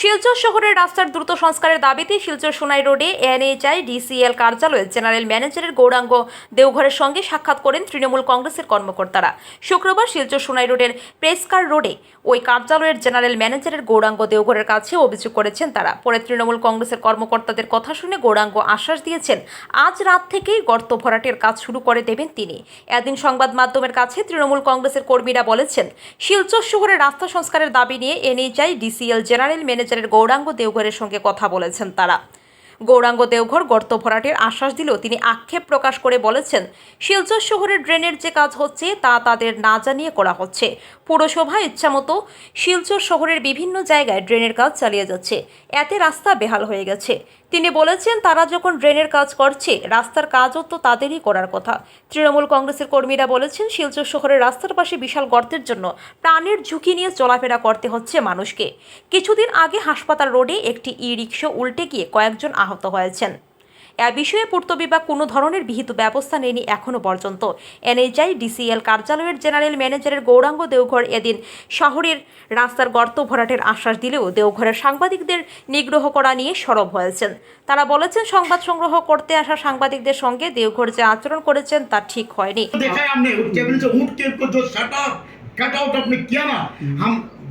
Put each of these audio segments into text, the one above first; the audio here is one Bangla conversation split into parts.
শিলচর শহরের রাস্তার দ্রুত সংস্কারের দাবিতে শিলচর সোনাই রোডে এনএইচআই ডিসিএল কার্যালয়ের জেনারেল ম্যানেজারের গৌরাঙ্গ দেওঘরের সঙ্গে সাক্ষাৎ করেন তৃণমূল কংগ্রেসের কর্মকর্তারা। শুক্রবার শিলচর সোনাই রোডের প্রেসকার রোডে ওই কার্যালয়ের জেনারেল ম্যানেজারের গৌরাঙ্গ দেওঘরের কাছে অভিযোগ করেছেন তারা। পরে তৃণমূল কংগ্রেসের কর্মকর্তাদের কথা শুনে গৌরাঙ্গ আশ্বাস দিয়েছেন, আজ রাত থেকেই গর্ত ভরাটের কাজ শুরু করে দেবেন তিনি। এদিন সংবাদ মাধ্যমের কাছে তৃণমূল কংগ্রেসের কর্মীরা বলেছেন, শিলচর শহরের রাস্তা সংস্কারের দাবি নিয়ে এনএইচআই ডিসিএল জেনারেল ম্যানেজারের গৌরাঙ্গ দেওঘরের সঙ্গে কথা বলেছেন তারা। গৌরাঙ্গ দেওঘর গর্ত ভরাটের আশ্বাস দিলেও তিনি আক্ষেপ প্রকাশ করে বলেছেন, শিলচর শহরের ড্রেনের যে কাজ হচ্ছে তা তাদের না জানিয়ে করা হচ্ছে। পুরসভা ইচ্ছামতো শিলচর শহরের বিভিন্ন জায়গায় ড্রেনের কাজ চালিয়ে যাচ্ছে। এতে রাস্তা বেহাল হয়ে গেছে। তিনি বলেছেন, তারা যখন ড্রেনের কাজ করছে, রাস্তার কাজও তো তাদেরই করার কথা। তৃণমূল কংগ্রেসের কর্মীরা বলেছেন, শিলচর শহরের রাস্তার পাশে বিশাল গর্তের জন্য প্রাণের ঝুঁকি নিয়ে চলাফেরা করতে হচ্ছে মানুষকে। কিছুদিন আগে হাসপাতাল রোডে একটি ই রিক্সা উল্টে গিয়ে কয়েকজন আহত হয়েছেন। এ বিষয়ে পূর্ত বিভাগ কোনো ধরনের বিহিত ব্যবস্থা নেয়নি এখনও পর্যন্ত। এনএইচআই ডিসিএল কার্যালয়ের জেনারেল ম্যানেজারের গৌরাঙ্গ দেওঘর এদিন শহরের রাস্তার গর্ত ভরাটের আশ্বাস দিলেও দেওঘরের সাংবাদিকদের নিগ্রহ করা নিয়ে সরব হয়েছেন। তারা বলেছেন সংবাদ সংগ্রহ করতে আসা সাংবাদিকদের সঙ্গে দেওঘর যে আচরণ করেছেন তা ঠিক হয়নি।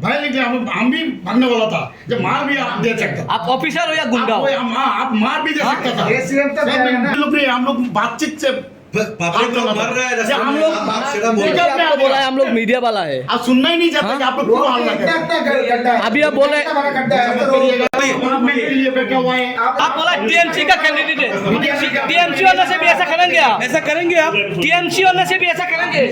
भय नहीं हम हम भी भागने वाला था जब मार भी आप दे सकते आप ऑफिसर हो या गुंडा आप, हो हम हाँ, आप मार भी दे हाँ, सकता था ये CM तक सब गया ना। हम लोग नहीं हम लोग बातचीत से पब्लिक लोग मर रहा है ये रास्ते हम में, लोग आप- आप सीधा बोल ठीक रहे है, आपको आपने- बोला है हम लोग मीडिया वाला है आप सुनना ही नहीं चाहते कि आप लोग क्यों हल्ला कर रहे हैं? अभी आप बोल रहे करिएगा। गवर्नमेंट के लिए बैठा हुआ है आप बोला टीएमसी का कैंडिडेट है टीएमसी वाले से भी ऐसा करेंगे आप ऐसा करेंगे आप टीएमसी वाले से भी ऐसा करेंगे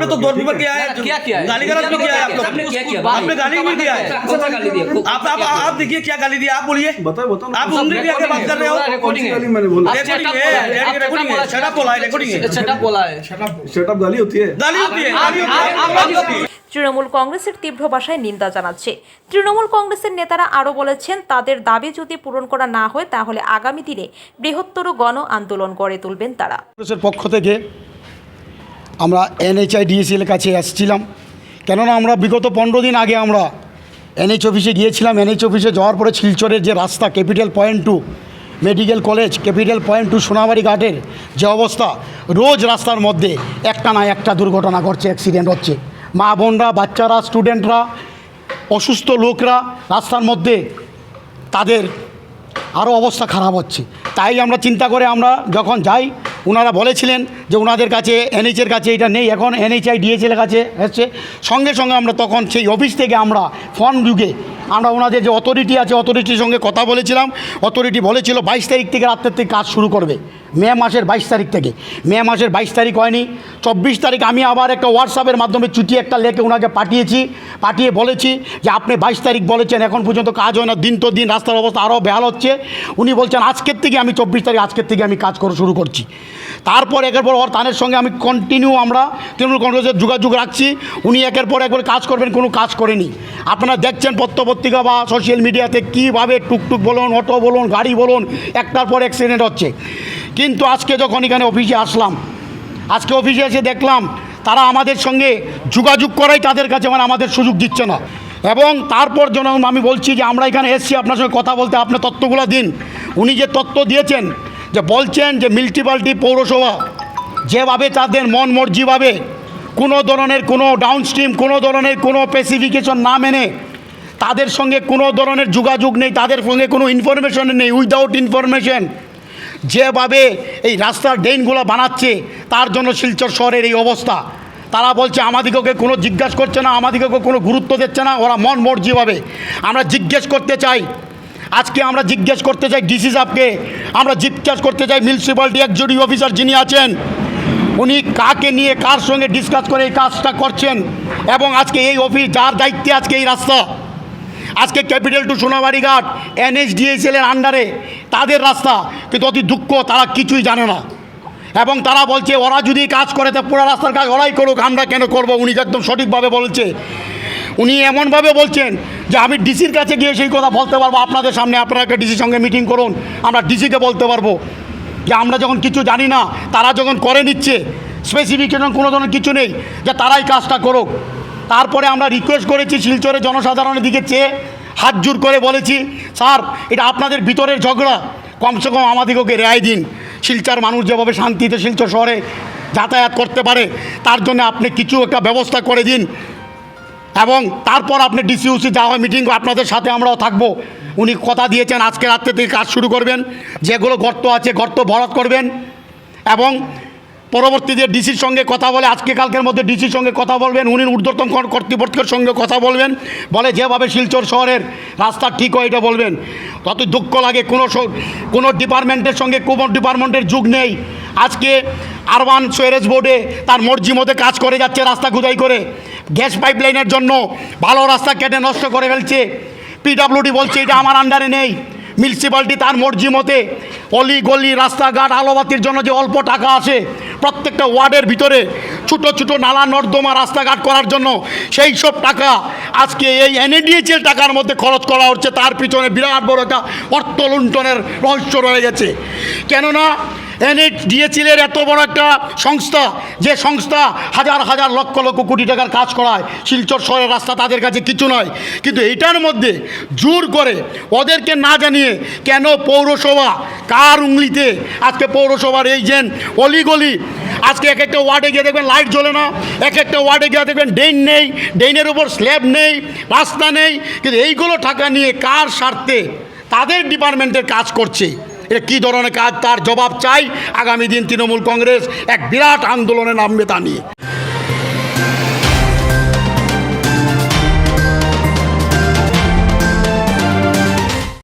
आपने तो दो रुपये किया है क्या किया है गाली गलौज भी किया है आप लोग आपने क्या किया आपने गाली भी दिया है कौन सा गाली दिया आप आप आप देखिए क्या गाली दिया आप बोलिए बताओ बताओ आप उंगली भी आके बात कर रहे हो रिकॉर्डिंग है मैंने बोला आप Recording setup है, बोला है, आप recording है, setup setup बोला है, recording है। setup बोला है सेटअप गाली होती है गाली होती है गाली होती है आप- गाली होती है তৃণমূল কংগ্রেসের তীব্র ভাষায় নিন্দা জানাচ্ছে তৃণমূল কংগ্রেসের নেতারা আরও বলেছেন তাদের দাবি যদি পূরণ করা না হয় তাহলে আগামী দিনে বৃহত্তর গণ আন্দোলন গড়ে তুলবেন তারা কংগ্রেসের পক্ষ থেকে আমরা এনএইচআই ডিএসএল কাছে এসেছিলাম কেননা আমরা বিগত পনেরো দিন আগে আমরা এনএইচ অফিসে গিয়েছিলাম। এনএইচ অফিসে যাওয়ার পরে শিলচরের যে রাস্তা capital point to medical college capital point to Sonabari ঘাটের যে অবস্থা, রোজ রাস্তার মধ্যে একটা না একটা দুর্ঘটনা ঘটছে অ্যাক্সিডেন্ট হচ্ছে। মা বোনরা, বাচ্চারা স্টুডেন্টরা অসুস্থ লোকরা রাস্তার মধ্যে তাদের আরও অবস্থা খারাপ হচ্ছে। তাই আমরা চিন্তা করে আমরা যখন যাই ওনারা বলেছিলেন যে ওনাদের কাছে এনএইচের কাছে এটা নেই, এখন এনএইচআই ডিএচএল কাছে এসছে। সঙ্গে সঙ্গে আমরা তখন সেই অফিস থেকে আমরা ফর্ম যুগে আমরা ওনাদের যে অথরিটি আছে অথরিটির সঙ্গে কথা বলেছিলাম। অথরিটি বলেছিল বাইশ তারিখ থেকে রাত্রের থেকে কাজ শুরু করবে। মে মাসের বাইশ তারিখ থেকে। মে মাসের বাইশ তারিখ হয়নি। চব্বিশ তারিখ আমি আবার একটা হোয়াটসঅ্যাপের মাধ্যমে চুটি একটা লেখে ওনাকে পাঠিয়েছি, পাঠিয়ে বলেছি যে আপনি বাইশ তারিখ বলেছেন, এখন পর্যন্ত কাজ হয় না, দিন তো দিন রাস্তার অবস্থা আরও বেহাল হচ্ছে। উনি বলছেন, আজকের থেকে আমি চব্বিশ তারিখ, আজকের থেকে আমি কাজ করা শুরু করছি। তারপর একের পর ওর তানের সঙ্গে আমি কন্টিনিউ আমরা তৃণমূল কংগ্রেসের যোগাযোগ রাখছি। উনি একের পর একবার কাজ করবেন, কোনো কাজ করেনি। আপনারা দেখছেন পত্রপত্রিকা বা সোশ্যাল মিডিয়াতে কীভাবে টুকটুক বলুন অটো বলুন, গাড়ি বলুন, একটার পর অ্যাক্সিডেন্ট হচ্ছে। কিন্তু আজকে যখন এখানে অফিসে আসলাম, আজকে অফিসে এসে দেখলাম তারা আমাদের সঙ্গে যোগাযোগ করাই তাদের কাছে মানে আমাদের সুযোগ দিচ্ছে না। এবং তারপর যেন আমি বলছি যে আমরা এখানে এসেছি আপনার সঙ্গে কথা বলতে আপনি তত্ত্বগুলো দিন। উনি যে তত্ত্ব দিয়েছেন, যে বলছেন যে মিউনিসিপ্যালিটি পৌরসভা যেভাবে তাদের মন মর্জিভাবে কোনো ধরনের কোনো ডাউনস্ট্রিম কোনো ধরনের কোনো স্পেসিফিকেশন না মেনে তাদের সঙ্গে কোনো ধরনের যোগাযোগ নেই, তাদের সঙ্গে কোনো ইনফরমেশন নেই উইদাউট ইনফরমেশন যেভাবে এই রাস্তার ড্রেনগুলো বানাচ্ছে, তার জন্য শিলচর শহরের এই অবস্থা। তারা বলছে, আমাদিগকে কোনো জিজ্ঞাসা করছে না, আমাদিগকে কোনো গুরুত্ব দিচ্ছে না, ওরা মন মর্জিভাবে। আমরা জিজ্ঞেস করতে চাই, আজকে আমরা জিজ্ঞেস করতে চাই ডিসি সাহেবকে, আমরা জিজ্ঞেস করতে চাই মিউনিসিপ্যালিটি একজুটি অফিসার যিনি আছেন, উনি কাকে নিয়ে কার সঙ্গে ডিসকাস করে এই কাজটা করছেন, এবং আজকে এই অফিস, যার দায়িত্বে আজকে এই রাস্তা। আজকে ক্যাপিটাল টু সোনাবাড়ি ঘাট এনএসডিএসএল এর আন্ডারে তাদের রাস্তা, কিন্তু অতি দুঃখ, তারা কিছুই জানে না। এবং তারা বলছে, ওরা যদি কাজ করে, তা পুরো রাস্তার কাজ ওরাই করুক, আমরা কেন করব? উনি একদম সঠিকভাবে বলছে। উনি এমনভাবে বলছেন যে, আমি ডিসির কাছে গিয়ে সেই কথা বলতে পারব। আপনাদের সামনে আপনারা একটা ডিসির সঙ্গে মিটিং করুন, আমরা ডিসিকে বলতে পারব। যে, আমরা যখন কিছু জানি না, তারা যখন করে নিচ্ছে স্পেসিফিকেশন কোনো ধরনের কিছু নেই, যে তারাই কাজটা করুক। তারপরে আমরা রিকোয়েস্ট করেছি শিলচরের জনসাধারণের দিকে চেয়ে হাত জোর করে বলেছি, স্যার, এটা আপনাদের ভিতরের ঝগড়া। কমসে কম আমাদেরকে রেয়াই দিন। শিলচার মানুষ যেভাবে শান্তিতে শিলচর শহরে যাতায়াত করতে পারে, তার জন্য আপনি কিছু একটা ব্যবস্থা করে দিন। এবং তারপর আপনি ডিসিউসি যাওয়া মিটিং আপনাদের সাথে আমরাও থাকব। উনি কথা দিয়েছেন, আজকে রাত্রে থেকে কাজ শুরু করবেন। যেগুলো গর্ত আছে, গর্ত ভরাট করবেন। এবং পরবর্তীতে ডিসির সঙ্গে কথা বলে, আজকে কালকের মধ্যে ডিসির সঙ্গে কথা বলবেন, উনি ঊর্ধ্বতন কর্তৃপক্ষের সঙ্গে কথা বলবেন, বলে যেভাবে শিলচর শহরের রাস্তা ঠিক হয় এটা বলবেন। তত দুঃখ লাগে, কোনো কোনো ডিপার্টমেন্টের সঙ্গে, কোনো ডিপার্টমেন্টের যুগ নেই। আজকে আরবান সোয়ারেজ বোর্ডে তার মর্জি মধ্যে কাজ করে যাচ্ছে, রাস্তা খুদাই করে। গ্যাস পাইপলাইনের জন্য ভালো রাস্তা কেটে নষ্ট করে ফেলছে। পিডাব্লিউডি বলছে, এটা আমার আন্ডারে নেই। মিউনিসিপ্যালিটি তার মর্জি মতে অলি গলি রাস্তাঘাট, আলোবাতির জন্য যে অল্প টাকা আছে, প্রত্যেকটা ওয়ার্ডের ভিতরে ছোট ছোট নালা, নর্দমা রাস্তাঘাট করার জন্য সেই সব টাকা আজকে এই এনএডিএচএল টাকার মধ্যে খরচ করা হচ্ছে। তার পিছনে বিরাট বড় একটা অর্থ লুণ্ঠনের রহস্য রয়ে গেছে। কেননা এনএডিএচএলের এত বড় একটা সংস্থা, যে সংস্থা হাজার হাজার লক্ষ লক্ষ কোটি টাকার কাজ করায়, শিলচর শহরের রাস্তা তাদের কাছে কিছু নয়। কিন্তু এইটার মধ্যে জোর করে ওদেরকে না জানিয়ে কেন পৌরসভা, কার উংলিতে আজকে পৌরসভার এই যে অলিগলি, আজকে এক একটা ওয়ার্ডে গিয়ে দেখবেন লাইট জ্বলে না, এক একটা ওয়ার্ডে গিয়ে দেখবেন ড্রেন নেই, ড্রেনের উপর স্ল্যাব নেই, রাস্তা নেই। কিন্তু এইগুলো টাকা নিয়ে কার স্বার্থে তাদের ডিপার্টমেন্টের কাজ করছে? এটা কী ধরনের কাজ? তার জবাব চাই আগামী দিন তৃণমূল কংগ্রেস এক বিরাট আন্দোলনে নামবে তা নিয়ে।